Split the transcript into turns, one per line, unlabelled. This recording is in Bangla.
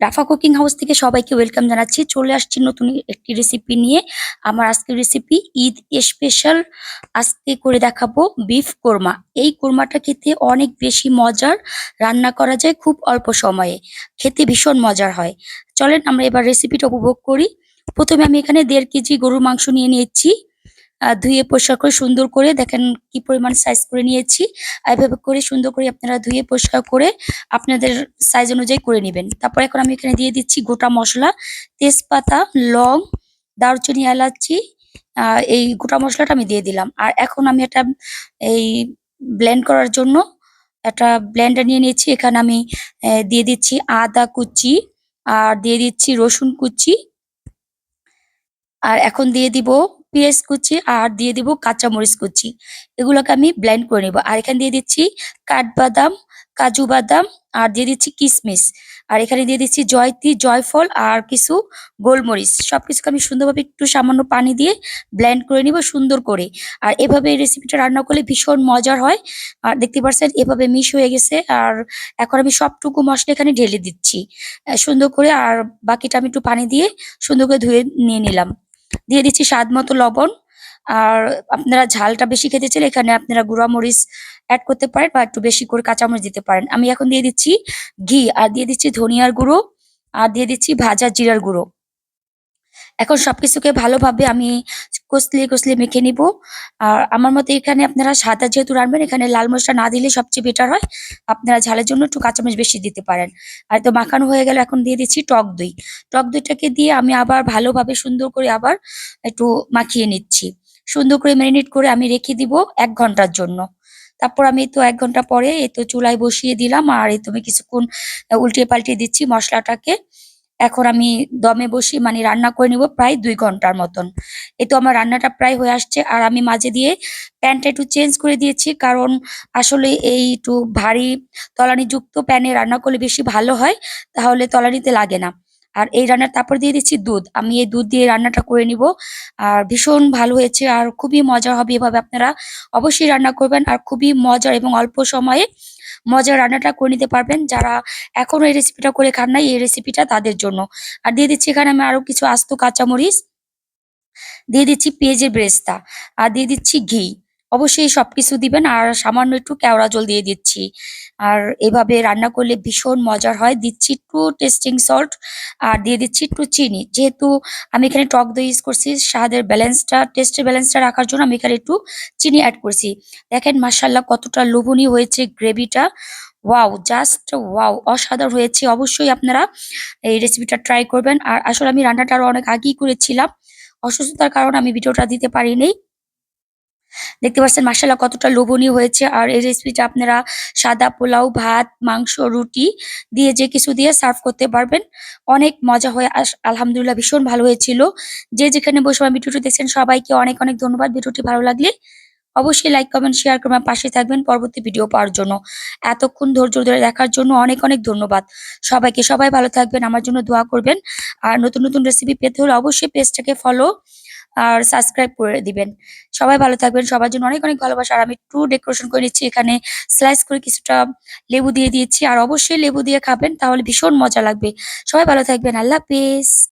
রাফা কুকিং হাউস থেকে সবাইকে ওয়েলকাম জানাচ্ছি। চলে আসছি নতুন একটি রেসিপি নিয়ে। আমার আজকের রেসিপি ঈদ স্পেশাল আজকে করে দেখাবো বিফ কোরমা। এই কোরমাটা খেতে অনেক বেশি মজার। রান্না করা যায় খুব অল্প সময়ে। খেতে ভীষণ মজার হয়। চলেন আমরা এবার রেসিপিটা উপভোগ করি। প্রথমে আমি এখানে দেড় কেজি গরুর মাংস নিয়ে নিয়েছি। ধুয়ে পরিষ্কার করে সুন্দর করে দেখেন কি পরিমাণ সাইজ করে নিয়েছি। এভাবে করে সুন্দর করে আপনারা ধুয়ে পরিষ্কার করে আপনাদের সাইজ অনুযায়ী করে নেবেন। তারপর এখন আমি এখানে দিয়ে দিচ্ছি গোটা মশলা, তেজপাতা, লং, দারুচিনি, এলাচি এই গোটা মশলাটা আমি দিয়ে দিলাম। আর এখন আমি এটা, এই ব্লেন্ড করার জন্য একটা ব্লেন্ডার নিয়ে নিয়েছি। এখানে আমি দিয়ে দিচ্ছি আদা কুচি, আর দিয়ে দিচ্ছি রসুন কুচি। আর এখন দিয়ে দিব পেঁয়াজ কুচি আর দিয়ে দিব কাঁচামরিচ কুচি। এগুলোকে আমি ব্লেন্ড করে নেব। আর এখানে দিয়ে দিচ্ছি কাঠবাদাম, কাজু বাদাম আর দিয়ে দিচ্ছি কিশমিশ আর এখানে দিয়ে দিচ্ছি জয়তি, জয়ফল আর কিছু গোলমরিচ। সবকিছুকে আমি সুন্দরভাবে একটু সামান্য পানি দিয়ে ব্লেন্ড করে নিব সুন্দর করে। আর এভাবে এই রেসিপিটা রান্না করলে ভীষণ মজার হয়। আর দেখতে পাচ্ছেন, এভাবে মিশ হয়ে গেছে। আর এখন আমি সবটুকু মশলা এখানে ঢেলে দিচ্ছি। সুন্দর করে আর বাকিটা আমি একটু পানি দিয়ে সুন্দর করে ধুয়ে নিয়ে নিলাম। দিয়ে দিচ্ছি স্বাদ মতো লবণ। আর আপনারা ঝালটা বেশি খেতে চাইলে এখানে আপনারা গুঁড়া মরিচ অ্যাড করতে পারেন বা একটু বেশি করে কাঁচামরিচ দিতে পারেন। আমি এখন দিয়ে দিচ্ছি ঘি, আর দিয়ে দিচ্ছি ধনিয়ার গুঁড়ো, আর দিয়ে দিচ্ছি ভাজা জিরার গুঁড়ো। এখন সবকিছুকে ভালোভাবে আমি কষলিয়ে কষলিয়ে মেখে নিব। আর আমার মতে এখানে আপনারা সাদা যেহেতু রান্নবেন এখানে লাল মশলা না দিলে সবচেয়ে বেটার হয়। আপনারা ঝালের জন্য একটু কাঁচামরিচ বেশি দিতে পারেন। আর তো মাখানো হয়ে গেল, এখন দিয়ে দিচ্ছি টক দই। টক দইটাকে দিয়ে আমি আবার ভালোভাবে সুন্দর করে আবার একটু মাখিয়ে নিচ্ছি। সুন্দর করে ম্যারিনেট করে আমি রেখে দিব এক ঘণ্টার জন্য। তারপর আমি তো এক ঘণ্টা পরে এই তো চুলায় বসিয়ে দিলাম, আর এই তো আমি কিছুক্ষণ উল্টিয়ে পাল্টিয়ে দিচ্ছি মশলাটাকে। এখন আমি দমে বসি মানে রান্না করে নিব প্রায় দুই ঘণ্টার মতন। এই তো আমার রান্নাটা প্রায় হয়ে আসছে। আর আমি মাঝে দিয়ে প্যানটা একটু চেঞ্জ করে দিয়েছি, কারণ আসলে এই একটু ভারী তলানিযুক্ত প্যানে রান্না করলে বেশি ভালো হয়, তাহলে তলানিতে লাগে না। আর এই রান্নার তারপর দিয়ে দিচ্ছি দুধ। আমি এই দুধ দিয়ে রান্নাটা করে নিব। আর ভীষণ ভালো হয়েছে আর খুবই মজা হবে এভাবে আপনারা অবশ্যই রান্না করবেন। আর খুবই মজার এবং অল্প সময়ে মজার রান্নাটা করে নিতে পারবেন। যারা এখনও এই রেসিপিটা করে খান নাই, এই রেসিপিটা তাদের জন্য। আর দিয়ে দিচ্ছি এখানে আমি আরও কিছু আস্ত কাঁচামরিচ। দিয়ে দিচ্ছি পেঁয়াজের ব্রেস্তা। আর দিয়ে দিচ্ছি ঘি। অবশ্যই সব কিছু দিবেন আর সামান্য একটু কেওড়া জল দিয়ে দিচ্ছি। আর এভাবে রান্না করলে ভীষণ মজার হয়। দিচ্ছি একটু টেস্টিং সল্ট আর দিয়ে দিচ্ছি একটু চিনি। যেহেতু আমি এখানে টক দই ইউজ করছি, স্বাদের ব্যালেন্সটা টেস্টের ব্যালেন্সটা রাখার জন্য আমি এখানে একটু চিনি অ্যাড করছি। দেখেন মাসাল্লাহ কতটা লোভনীয় হয়েছে গ্রেভিটা। ওয়াও জাস্ট ওয়াও অসাধারণ হয়েছে। অবশ্যই আপনারা এই রেসিপিটা ট্রাই করবেন। আর আসলে আমি রান্নাটা আরও অনেক আগেই করেছিলাম। অসুস্থতার কারণে আমি ভিডিওটা দিতে পারিনি। দেখতে পাচ্ছেন মাসাল্লাহ কতটা লোভনীয় হয়েছে। আর এই রেসিপিটা আপনারা সাদা পোলাও, ভাত, মাংস, রুটি দিয়ে যে কিছু দিয়ে সার্ভ করতে পারবেন। অনেক মজা হয়ে আলহামদুলিল্লাহ ভীষণ ভালো হয়েছিল। যে যেখানে বসে আমার ভিডিওটি দেখছেন, সবাইকে অনেক অনেক ধন্যবাদ। ভিডিওটি ভালো লাগলে অবশ্যই লাইক কমেন্ট শেয়ার করে আমার পাশে থাকবেন পরবর্তী ভিডিও পাওয়ার জন্য। এতক্ষণ ধৈর্য ধরে দেখার জন্য অনেক অনেক ধন্যবাদ। সবাইকে সবাই ভালো থাকবেন, আমার জন্য দোয়া করবেন। আর নতুন নতুন রেসিপি পেতে হলে অবশ্যই পেজটাকে ফলো আর সাবস্ক্রাইব করে দিবেন। সবাই ভালো থাকবেন। সবার জন্য অনেক অনেক ভালোবাসা। আর আমি একটু ডেকোরেশন করে নিচ্ছি। এখানে স্লাইস করে কিছুটা লেবু দিয়ে দিয়েছি। আর অবশ্যই লেবু দিয়ে খাবেন, তাহলে ভীষণ মজা লাগবে। সবাই ভালো থাকবেন। আল্লাহ হাফেজ।